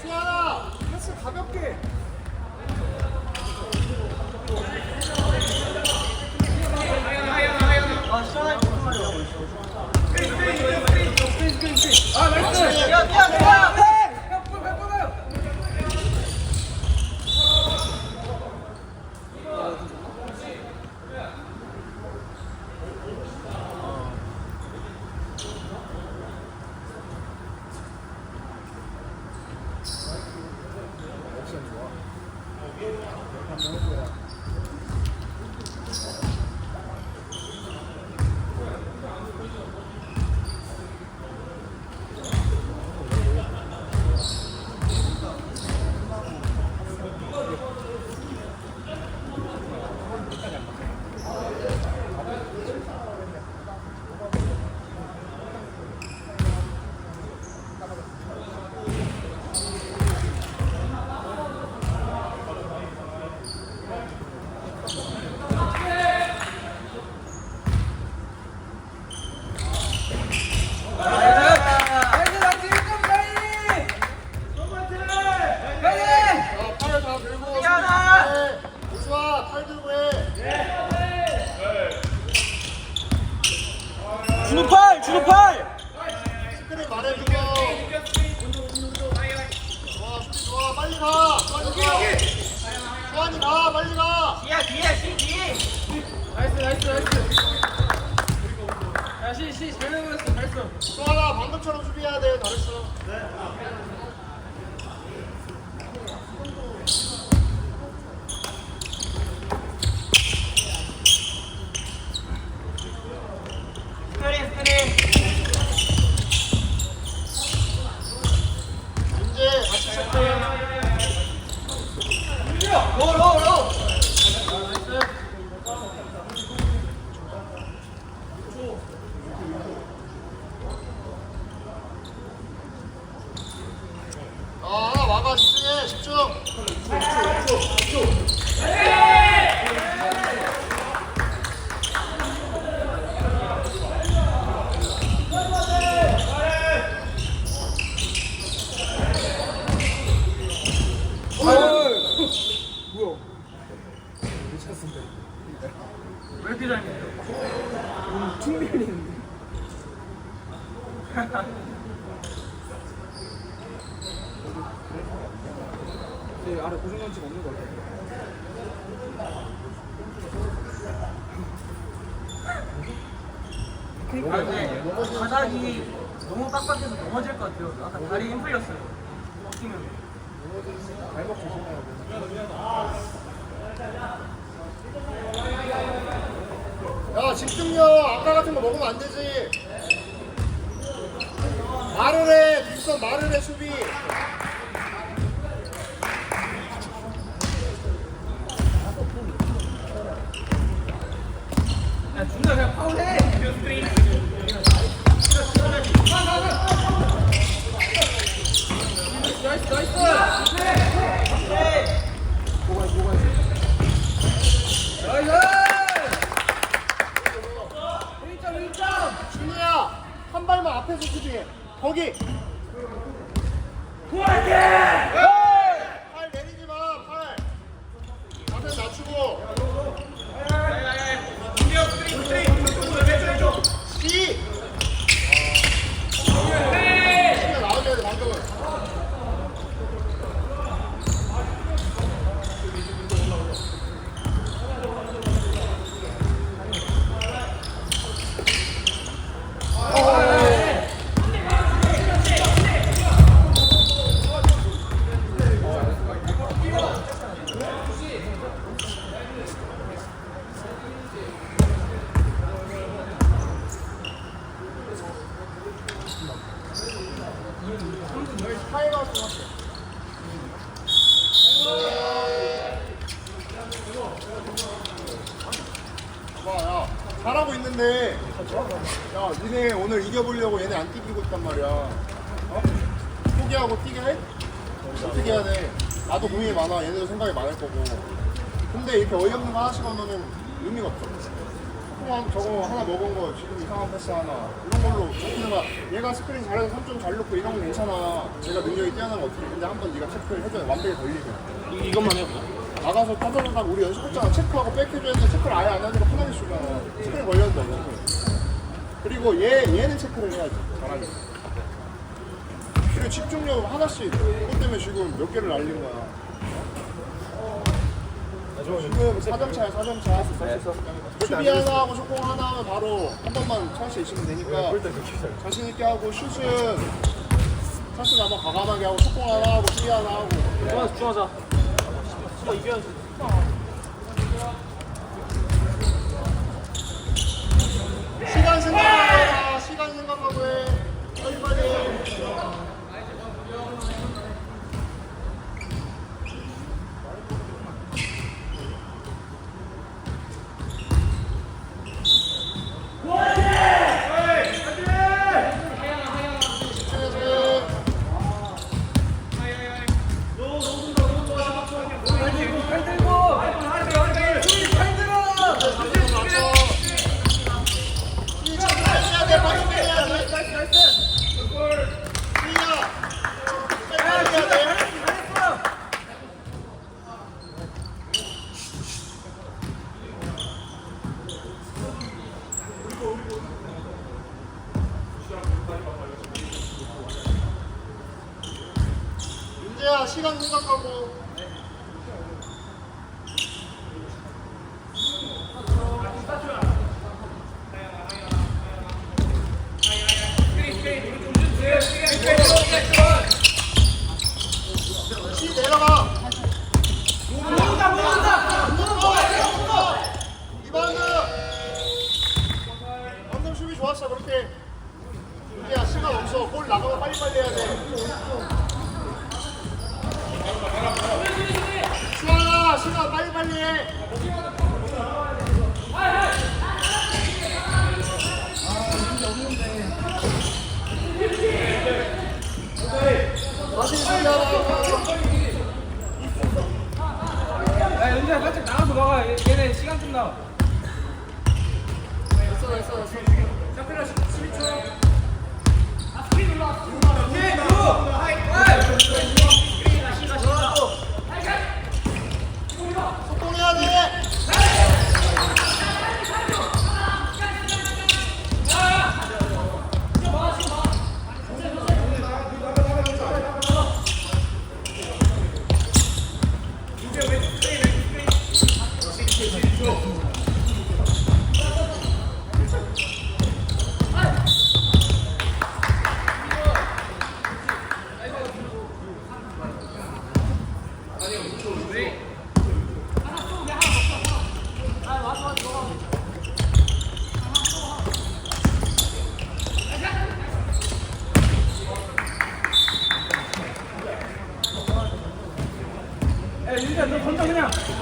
수아나 패스 가볍게 자, 팔다 들고 해. 우수아 팔 들고 해 준우 팔! 준우 팔! 스크린 말해주고 좋아 수비 좋아 빨리 가 빨리 가 수환이 가 빨리 가 뒤야 뒤야 시 뒤! 나이스 나이스 나이스 야시시잘 넘어갔어 잘했어 수환아 방금처럼 수비해야 돼 잘했어 스크린 스크린 이제 같이 체크해 로로로 아 하나 막아 집중해 집중 왜 이렇게 잘 먹어? 충분히 제 아래 고정관치가 없는 것 같아 아, 네. 바닥이 너무 빡빡해서 넘어질 것 같아요. 아까 다리 힘 풀렸어요. 뛰면. 야 집중력 아까 같은 거 먹으면 안 되지 말을 해 뒷선 말을 해 수비 야, 준아 그냥 파울해. 나이스, 나이스. 나이스. 1점, 1점. 준이야 한 발만 앞에서 수비해 거기 팔 내리지 마팔 자세 낮추고 뒤 수비가 나와줘야 돼 방금은 봐, 야, 잘하고 있는데, 야, 니네 오늘 이겨보려고 얘네 안 뛰기고 있단 말이야. 어? 포기하고 뛰게 해? 어떻게 해야 돼? 나도 고민이 많아. 얘네도 생각이 많을 거고. 근데 이렇게 어이없는 거 하나씩 하면은 의미가 없어. 소풍 저거 하나 먹은 거 지금 이상한 패스 하나 이런 걸로 잡히는 거야 얘가 스크린 잘해서 3점 잘 넣고 이런 거 괜찮아 제가 능력이 뛰어난 거 어떻게 근데 한 번 네가 체크를 해줘야 완벽히 걸리죠 이, 이것만 해봐. 나가서 떠들어가고 우리 연습했잖아. 체크하고 백해줘야는데 체크를 아예 안 하니까 편하게 쏘잖아 스크린 걸렸는데 그리고 얘, 얘는 체크를 해야지. 잘하게 그리고 집중력 하나씩. 그것 때문에 지금 몇 개를 날린 거야. 지금 4점 차야 4점 차. 수비 하나 하고 속공 하나 하면 바로 한 번만 찬스 있으면 되니까 자신 있게 하고 슛은 찬스 한번 과감하게 하고 속공 하나 하고 수비 하나 하고. 중하자, 시간 생각하고 해 시간 생각하고 해. 빨리빨리 집중해서 해. 윤재야 시간 생각하고 시 내려가 이반드 방금 수비 좋았어 그렇게 윤재야 시간 없어 볼 나가면 빨리빨리 해야 돼 수아야 시간 빨리빨리 해 다시 수비하라 야, 연주야, 살짝 나가서 막아. 얘- 얘네 시간 좀 나. 됐어. 됐어 됐어 속공해야 Come on, come on.